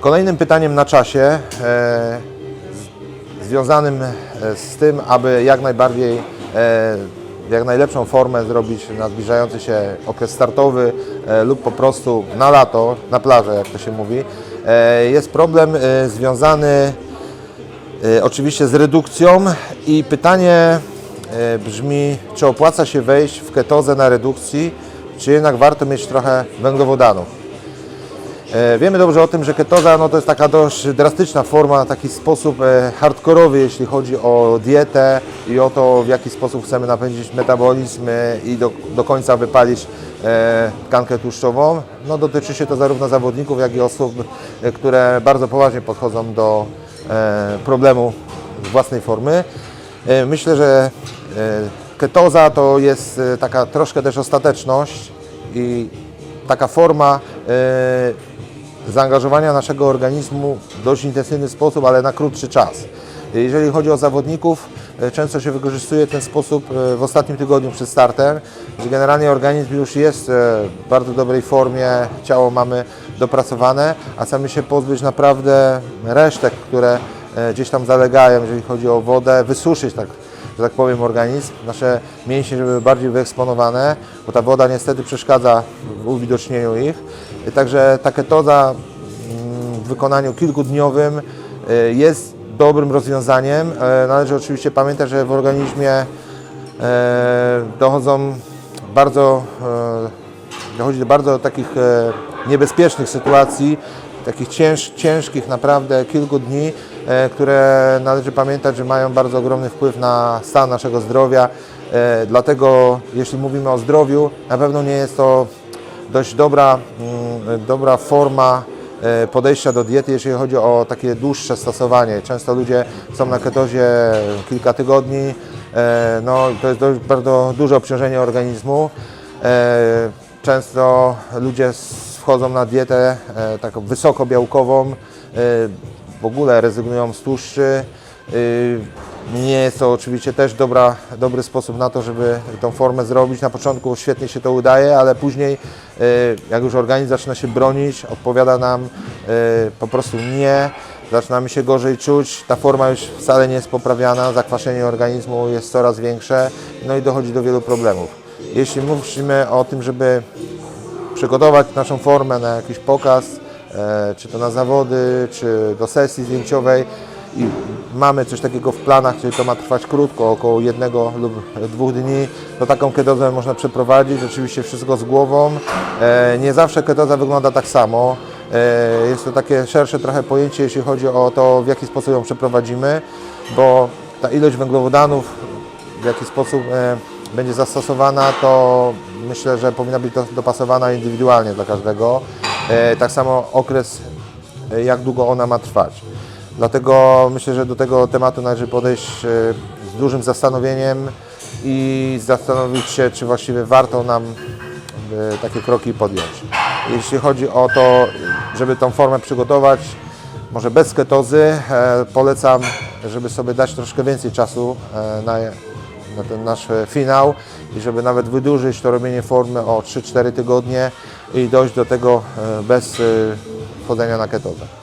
Kolejnym pytaniem na czasie, e, związanym e, z tym, aby jak najbardziej, e, jak najlepszą formę zrobić na zbliżający się okres startowy e, lub po prostu na lato, na plażę, jak to się mówi, e, jest problem e, związany e, oczywiście z redukcją i pytanie e, brzmi, czy opłaca się wejść w ketozę na redukcji, czy jednak warto mieć trochę węglowodanów. E, Wiemy dobrze o tym, że ketoza no, to jest taka dość drastyczna forma, taki sposób e, hardkorowy, jeśli chodzi o dietę i o to, w jaki sposób chcemy napędzić metabolizm e, i do, do końca wypalić tkankę tłuszczową. No, dotyczy się to zarówno zawodników, jak i osób, które bardzo poważnie podchodzą do problemu własnej formy. Myślę, że ketoza to jest taka troszkę też ostateczność i taka forma zaangażowania naszego organizmu w dość intensywny sposób, ale na krótszy czas. Jeżeli chodzi o zawodników, e, często się wykorzystuje ten sposób e, w ostatnim tygodniu przed startem, że generalnie organizm już jest e, w bardzo dobrej formie, ciało mamy dopracowane, a chcemy się pozbyć naprawdę resztek, które gdzieś tam zalegają, jeżeli chodzi o wodę, wysuszyć tak że tak powiem, organizm, nasze mięśnie, żeby były bardziej wyeksponowane, bo ta woda niestety przeszkadza w uwidocznieniu ich. Także ta ketoza mm, w wykonaniu kilkudniowym y, jest dobrym rozwiązaniem. E, Należy oczywiście pamiętać, że w organizmie e, dochodzą bardzo, e, dochodzi do bardzo takich niebezpiecznych sytuacji, takich cięż, ciężkich naprawdę kilku dni, e, które należy pamiętać, że mają bardzo ogromny wpływ na stan naszego zdrowia. E, Dlatego jeśli mówimy o zdrowiu, na pewno nie jest to dość dobra, mm, dobra forma e, podejścia do diety, jeżeli chodzi o takie dłuższe stosowanie. Często ludzie są na ketozie kilka tygodni, no to jest dość, bardzo duże obciążenie organizmu. Często ludzie wchodzą na dietę e, taką wysokobiałkową, e, w ogóle rezygnują z tłuszczy. Y, Nie jest to oczywiście też dobra, dobry sposób na to, żeby tą formę zrobić. Na początku świetnie się to udaje, ale później, jak już organizm zaczyna się bronić, odpowiada nam po prostu nie, zaczynamy się gorzej czuć, ta forma już wcale nie jest poprawiana, zakwaszenie organizmu jest coraz większe, no i dochodzi do wielu problemów. Jeśli mówimy o tym, żeby przygotować naszą formę na jakiś pokaz, e, czy to na zawody, czy do sesji zdjęciowej i mamy coś takiego w planach, czyli to ma trwać krótko, około jednego lub dwóch dni, to taką ketozę można przeprowadzić, oczywiście wszystko z głową. E, Nie zawsze ketoza wygląda tak samo. E, Jest to takie szersze trochę pojęcie, jeśli chodzi o to, w jaki sposób ją przeprowadzimy, bo ta ilość węglowodanów, w jaki sposób będzie zastosowana, to myślę, że powinna być do- dopasowana indywidualnie dla każdego. E, Tak samo okres, e, jak długo ona ma trwać. Dlatego myślę, że do tego tematu należy podejść e, z dużym zastanowieniem i zastanowić się, czy właściwie warto nam takie kroki podjąć. Jeśli chodzi o to, żeby tą formę przygotować, może bez ketozy, polecam, żeby sobie dać troszkę więcej czasu na, na ten nasz e, finał i żeby nawet wydłużyć to robienie formy o 3-4 tygodnie i dojść do tego e, bez e, wchodzenia na ketozę.